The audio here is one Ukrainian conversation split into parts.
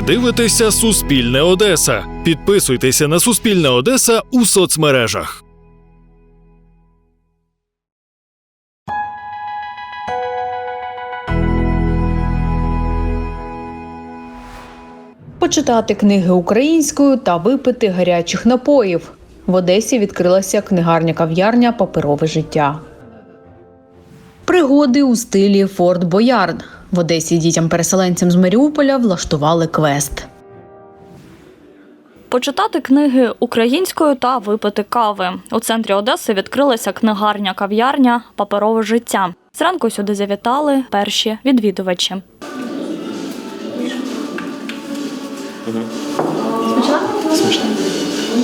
Ви дивитеся Суспільне Одеса. Підписуйтеся на Суспільне Одеса у соцмережах. Почитати книги українською та випити гарячих напоїв. В Одесі відкрилася книгарня-кав'ярня Паперове життя. Пригоди у стилі Форт Боярд. В Одесі дітям-переселенцям з Маріуполя влаштували квест. Почитати книги українською та випити кави. У центрі Одеси відкрилася книгарня кав'ярня Паперове життя. Зранку сюди завітали перші відвідувачі.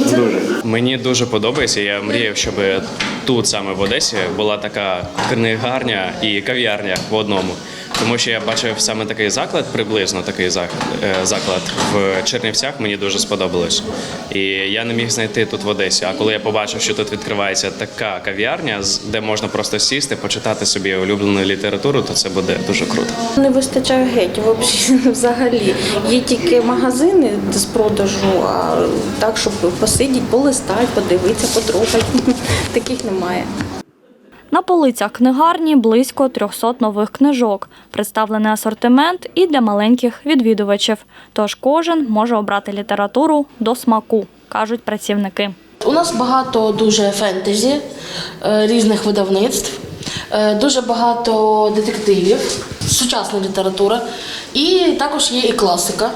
Дуже. Мені дуже подобається. Я мріяв, щоб тут саме в Одесі була така книгарня і кав'ярня в одному. Тому що я бачив саме такий заклад, приблизно такий е, заклад в Чернівцях. Мені дуже сподобалось. І я не міг знайти тут в Одесі. А коли я побачив, що тут відкривається така кав'ярня, де можна просто сісти, почитати собі улюблену літературу, то це буде дуже круто. Не вистачає геть взагалі. Є тільки магазини з продажу, а так, щоб посидіти, полистати, подивитися, потрогати. Таких немає. На полицях книгарні близько 300 нових книжок. Представлений асортимент і для маленьких відвідувачів. Тож кожен може обрати літературу до смаку, кажуть працівники. У нас багато дуже фентезі е, різних видавництв, е, дуже багато детективів, сучасна література. І також є і класика.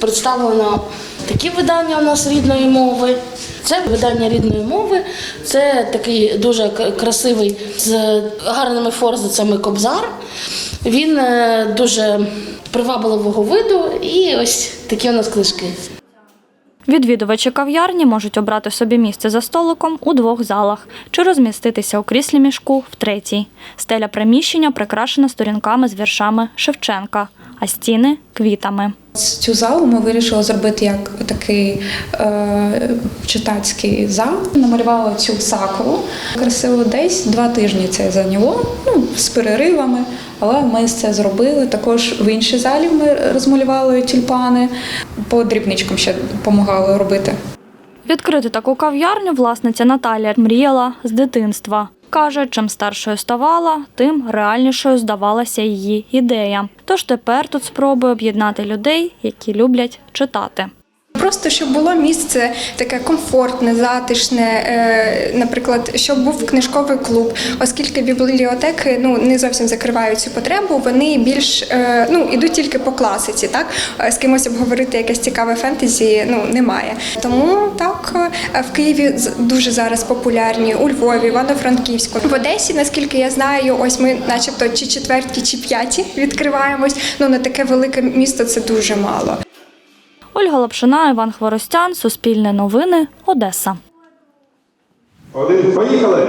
Представлено такі видання у нас рідної мови. Це видання рідної мови, це такий дуже красивий з гарними форзицями кобзар. Він е, дуже привабливого виду, і ось такі у нас книжки. Відвідувачі кав'ярні можуть обрати собі місце за столиком у двох залах чи розміститися у кріслі мішку в третій. Стеля приміщення прикрашена сторінками з віршами Шевченка, а стіни квітами. Цю залу ми вирішили зробити як такий е, читацький зал. Намалювала цю сакуру. Красиво десь два тижні це зайняло, ну, з переривами, але ми це зробили. Також в іншій залі ми розмалювали тюльпани, по дрібничкам ще допомагали робити. Відкрити таку кав'ярню власниця Наталія мріяла з дитинства. Каже, чим старшою ставала, тим реальнішою здавалася її ідея. Тож тепер тут спробує об'єднати людей, які люблять читати. Просто щоб було місце таке комфортне, затишне, е, наприклад, щоб був книжковий клуб, оскільки бібліотеки ну не зовсім закривають цю потребу, вони більш е, ну ідуть тільки по класиці, так Е, з кимось обговорити якесь цікаве фентезі ну немає. Тому так в Києві дуже зараз популярні, у Львові, Івано-Франківську. В Одесі, наскільки я знаю, ось ми, начебто, чи четверті, чи п'яті відкриваємось. Ну на таке велике місто це дуже мало. Ольга Лапшина, Іван Хворостян, Суспільне новини, Одеса. Один, поїхали!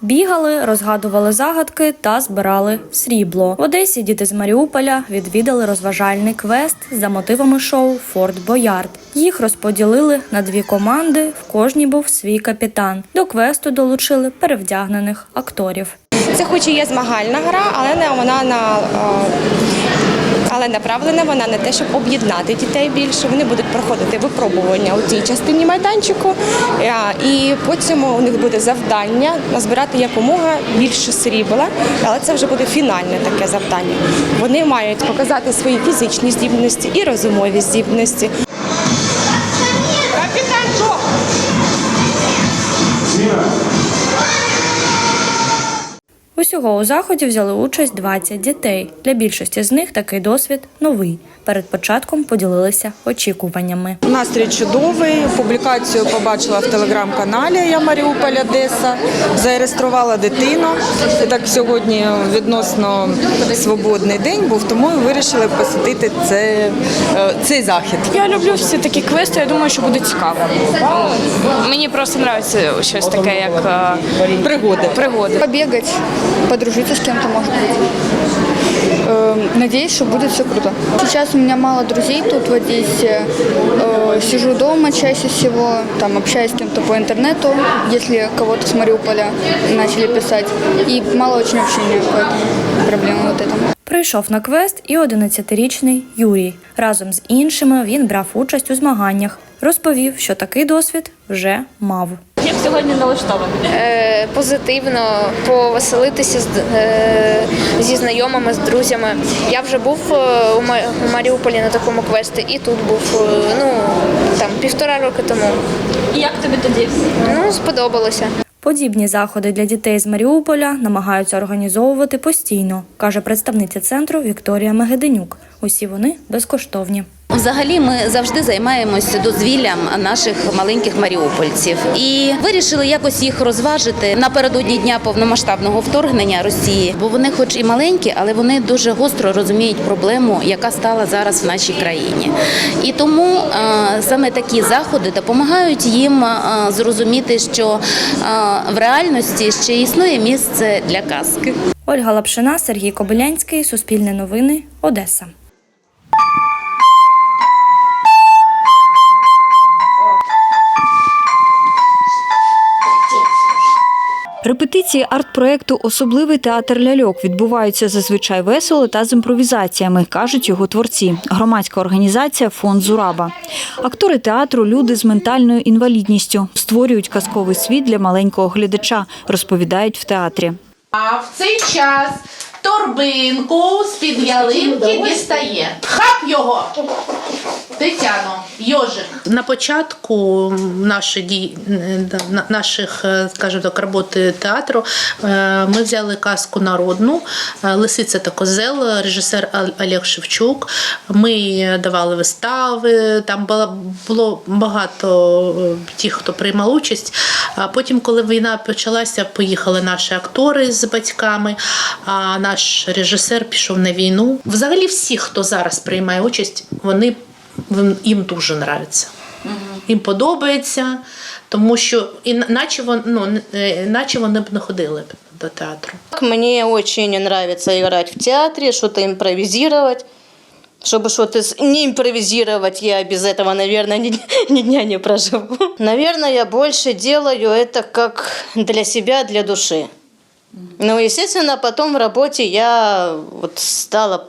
Бігали, розгадували загадки та збирали срібло. В Одесі діти з Маріуполя відвідали розважальний квест за мотивами шоу Форт Боярд. Їх розподілили на дві команди. В кожній був свій капітан. До квесту долучили перевдягнених акторів. Це хоч і є змагальна гра, але не вона на е, але направлена вона на те, щоб об'єднати дітей більше. Вони будуть проходити випробування у цій частині майданчику, е, і потім у них буде завдання назбирати якомога більше срібла, але це вже буде фінальне таке завдання. Вони мають показати свої фізичні здібності і розумові здібності. Усього у заході взяли участь 20 дітей. Для більшості з них такий досвід новий. Перед початком поділилися очікуваннями. Настрій чудовий. Публікацію побачила в телеграм-каналі Я Маріуполь Одеса. Зареєструвала дитину. І так сьогодні відносно свободний день був, тому і вирішили посетити це, е, цей захід. Я люблю всі такі квести, я думаю, що буде цікаво. Мені просто подобається щось таке, як е, Пригоди. пригоди. Побегать, подружиться с кем-то, может быть Надеюсь, что будет все круто. Сейчас у меня мало друзей тут в Одессе. Э, Сижу дома чаще всего, там общаюсь с кем-то по интернету, если кого-то с Мариуполя начали писать. И мало очень общения, поэтому проблема вот эта. Прийшов на квест і 11-річний Юрій. Разом з іншими він брав участь у змаганнях. Розповів, що такий досвід вже мав. Як сьогодні налаштований? Е, позитивно повеселитися з, е, зі знайомими, з друзями. Я вже був е, у, у Маріуполі на такому квесті, і тут був е, ну там півтора роки тому. І як тобі тоді? Ну, сподобалося. Подібні заходи для дітей з Маріуполя намагаються організовувати постійно, каже представниця центру Вікторія Мегеденюк. Усі вони безкоштовні. Взагалі, ми завжди займаємося дозвіллям наших маленьких маріупольців і вирішили якось їх розважити напередодні дня повномасштабного вторгнення Росії, бо вони, хоч і маленькі, але вони дуже гостро розуміють проблему, яка стала зараз в нашій країні. І тому е, саме такі заходи допомагають їм е, зрозуміти, що е, в реальності ще існує місце для казки. Ольга Лапшина, Сергій Кобилянський, Суспільне новини, Одеса. Репетиції арт-проекту Особливий театр ляльок відбуваються зазвичай весело та з імпровізаціями, кажуть його творці. Громадська організація Фонд Зураба. Актори театру люди з ментальною інвалідністю створюють казковий світ для маленького глядача, розповідають в театрі. А в цей час торбинку з-під ялинки дістає. Хап його! Тетяно, йожик. На початку наші дій, наших, е, скажімо так, роботи театру е, ми взяли казку народну е, Лисиця та козел, режисер Олег Шевчук. Ми давали вистави, там було, було багато тих, хто приймав участь. А потім, коли війна почалася, поїхали наші актори з батьками, а наш режисер пішов на війну. Взагалі, всі, хто зараз приймає участь, вони вон- їм дуже нравиться. Їм подобається, тому що іначе вон, ну, е, іначе вони б не ходили б до театру. Мне очень нравится играть в театре, что-то импровизировать. Чтобы что-то с- не импровизировать, я без этого, наверное, ни, ни дня не проживу. Наверное, я больше делаю это как для себя, для души. Ну, естественно, потом в работе я вот стала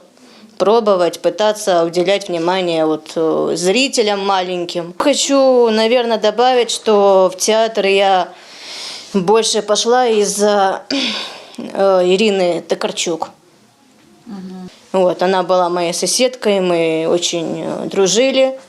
пробовать, пытаться уделять внимание вот э, зрителям маленьким. Хочу, наверное, добавить, что в театр я больше пошла из-за э, Ирины Токарчук. Вот, она была моей соседкой, мы очень э, дружили.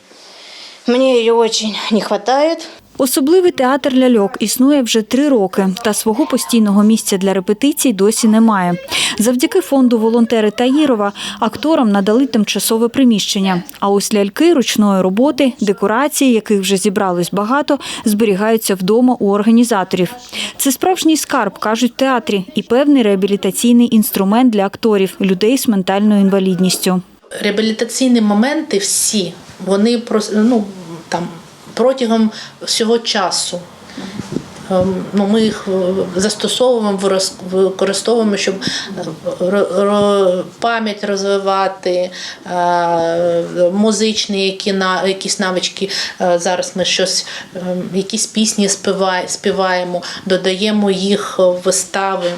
Мне ее очень не хватает. Особливий театр ляльок існує вже три роки, та свого постійного місця для репетицій досі немає. Завдяки фонду волонтери Таїрова акторам надали тимчасове приміщення. А ось ляльки ручної роботи, декорації, яких вже зібралось багато, зберігаються вдома у організаторів. Це справжній скарб, кажуть театрі, і певний реабілітаційний інструмент для акторів, людей з ментальною інвалідністю. реабілітаційні моменти всі, вони ну, там, протягом всього часу. Ем, Ну, ми їх е, застосовуємо, використовуємо, щоб е, пам'ять розвивати, е, музичні які якісь навички. Зараз ми щось, е, якісь пісні співає- співаємо, додаємо їх в вистави.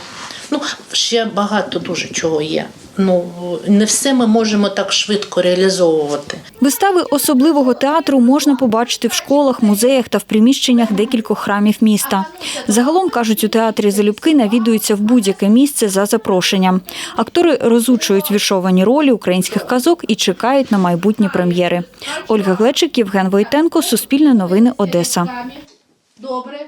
Ну, ще багато дуже чого є. Ну, не все ми можемо так швидко реалізовувати. Вистави особливого театру можна побачити в школах, музеях та в приміщеннях декількох храмів міста. Загалом, кажуть, у театрі залюбки навідуються в будь-яке місце за запрошенням. Актори розучують віршовані ролі українських казок і чекають на майбутні прем'єри. Ольга Глечик, Євген Войтенко, Суспільне новини, Одеса. Добре.